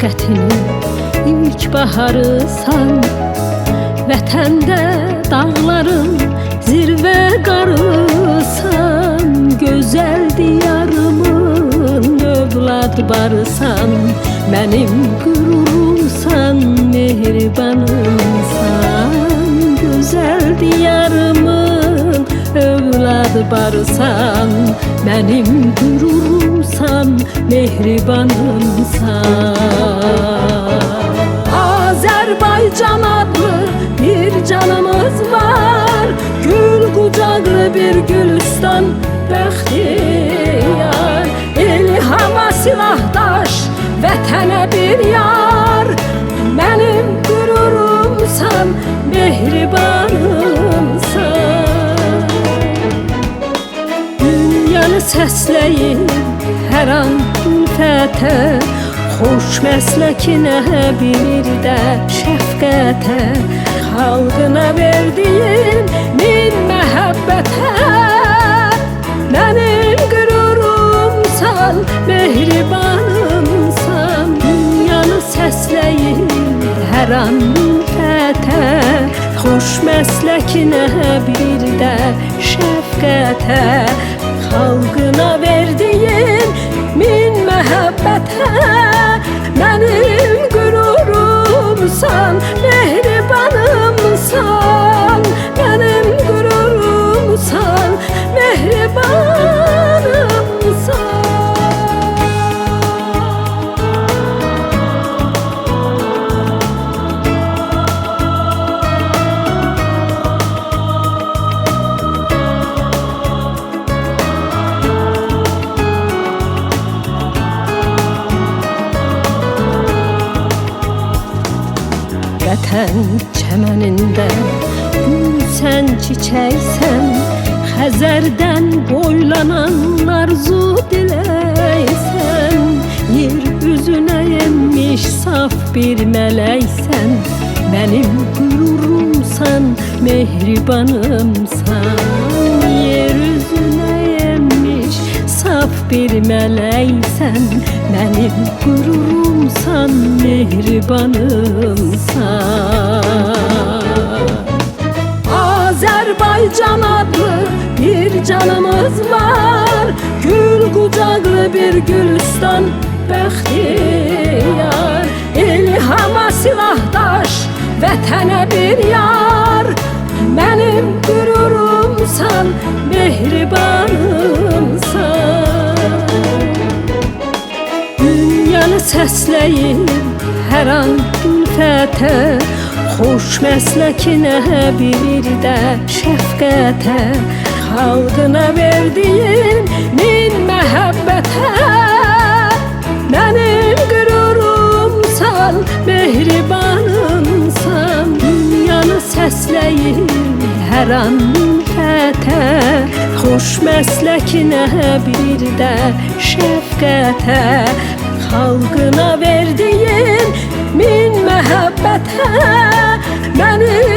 şəfqətinin ilk baharısan Vətəndə dağların zirvə qarısan Gözəl diyarımın övlad barısan Mənim qürurumsan, övlad barısan Mənim qürurumsan, mehribanımsan. Azerbaycan adlı bir canımız var Gül kucaklı bir gülistan bəxtiyar İlhama silahdaş, vətənə bir yar Səsləyir hər an ülfətə Xoş məsləkinə bir də şəfqətə Xalqına verdiyin min məhəbbətə Mənim qürurumsan, mehribanımsan Dünyanı səsləyir hər an ülfətə Xoş məsləkinə bir də şəfqətə Xalqına verdiyin Vətən çəmənində gülsən, çiçəksən Xəzərdən boylanan arzu diləysən Yer üzünə enmiş saf bir mələksən Mənim qürurumsan, mehribanımsan saf bir mələksən Mənim qürurumsan, mehribanımsan Azerbaycan adlı bir canımız var Gül kucaklı bir gülistan bəxtiyar İlhama silahdaş, vətənə bir yar Mənim qürurumsan, Səsləyir hər an ülfətə Xoş məsləkinə bir də şəfqətə. Xalqına verdiyin min məhəbbətə Mənim qürurumsan, mehribanımsan. Dünyanı səsləyir hər an ülfətə Xoş məsləkinə bir də şəfqətə Xalqına verdiyin min məhəbbətə qürurumsan